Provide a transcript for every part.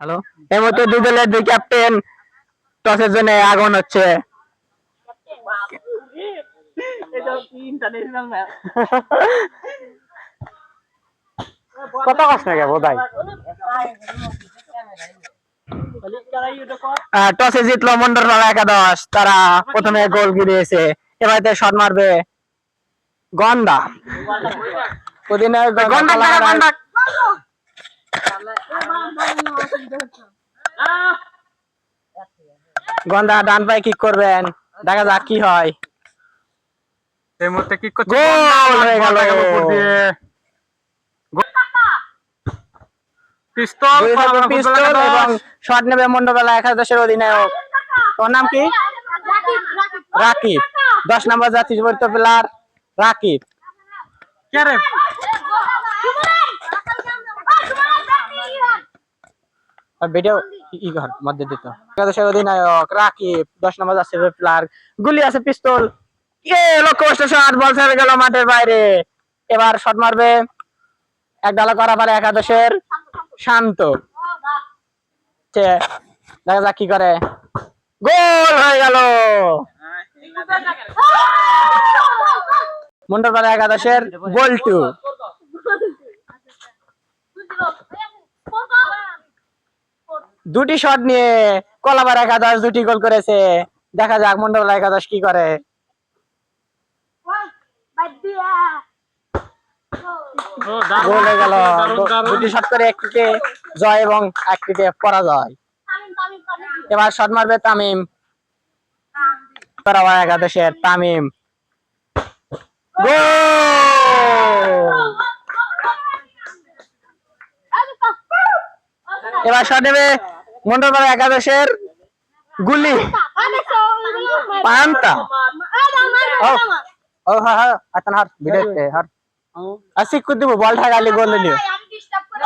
Hello? এই মুহূর্তে দুই দলের দুই ক্যাপ্টেন টসের জন্য আগুন হচ্ছে। কত কষ্ট বোধহয় আহ, টসে জিতলো মন্ডলপাড়া একাদশ। তারা প্রথমে গোল গিরিয়েছে। এবার শট মারবে গন্ডা। অধিনায়ক গন্ডা। গন্ডা ডান পায়ে কিক করবেন। দেখা যাক কি হয়। এই মুহূর্তে কি করছে। গোল! হয়ে গেল। পিস্তল দুই হাতে পিস্তল এবং শট নেবে মন্ডলপাড়া একাদশের অধিনায়ক। তোর নাম কি? রাকিব। দশ নম্বর জাতি বৈত প্লেয়ার রাকিব। কে রে? আর ভিডিও ই ঘর মধ্যে দিত। একাদশের অধিনায়ক রাকিব, দশ নম্বর আছে প্লেয়ার গুলি আছে পিস্তল। এ লক্ষ্য শট বল ছেড়ে গেল মাঠের বাইরে। এবার শট মারবে, এক ডালা করা পারে একাদশের শান্ত। দেখা যাক কি করে। গোল হয়ে গেল। মন্ডলপাড়া একাদশের বল্টু দুটি শট নিয়ে কলাবার একাদশ দুটি গোল করেছে। দেখা যাক মন্ডল একাদশ কি করে। জয় এবং পরাজয়। এবার শট মারবে তামিম। কলাবার একাদশের তামিম। এবার শট নেবে মন্ডলপাড়া একাদশের গুলি পান্তা। ও হ্যাঁ হ্যাঁ আতন হার ভিডিওতে হার আসি কুদ দিব বল ঠাগালি গোল নিও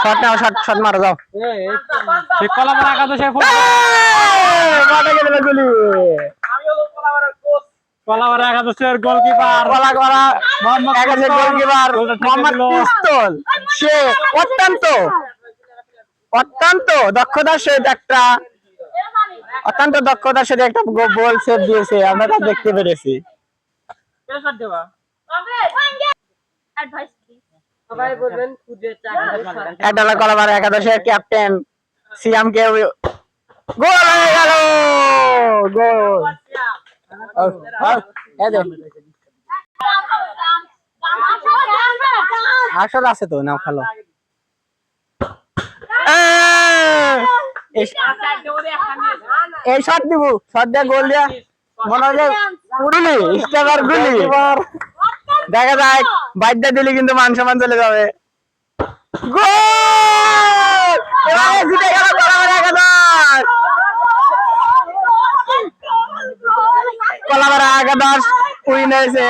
শট নাও শট শট মারো যাও। সে কলাবার একাদশে মাঠে গেল গুলি কলাবার একাদশের গোলকিপার। করা মোহাম্মদ একাদশের। গোলকিপার মোহাম্মদ পিস্তল। সে অত্যন্ত অত্যন্ত দক্ষতার সহিত একটা অত্যন্ত দক্ষতার সাথে একটা গোল সেভ দিয়েছে আমরা তা দেখতে পেরেছি। একডালা কলাবার একাদশের ক্যাপ্টেন গোল হয়ে গেল! গোল! আসল আছে তো নাও খেলো। এই- শট দিব, শট গোল দিয়া। মনে হয় গুলি। দেখা যাক বাইরটা দিলে কিন্তু মান সম্মান চলে যাবে। গোল! এবারে উইন হয়েছে।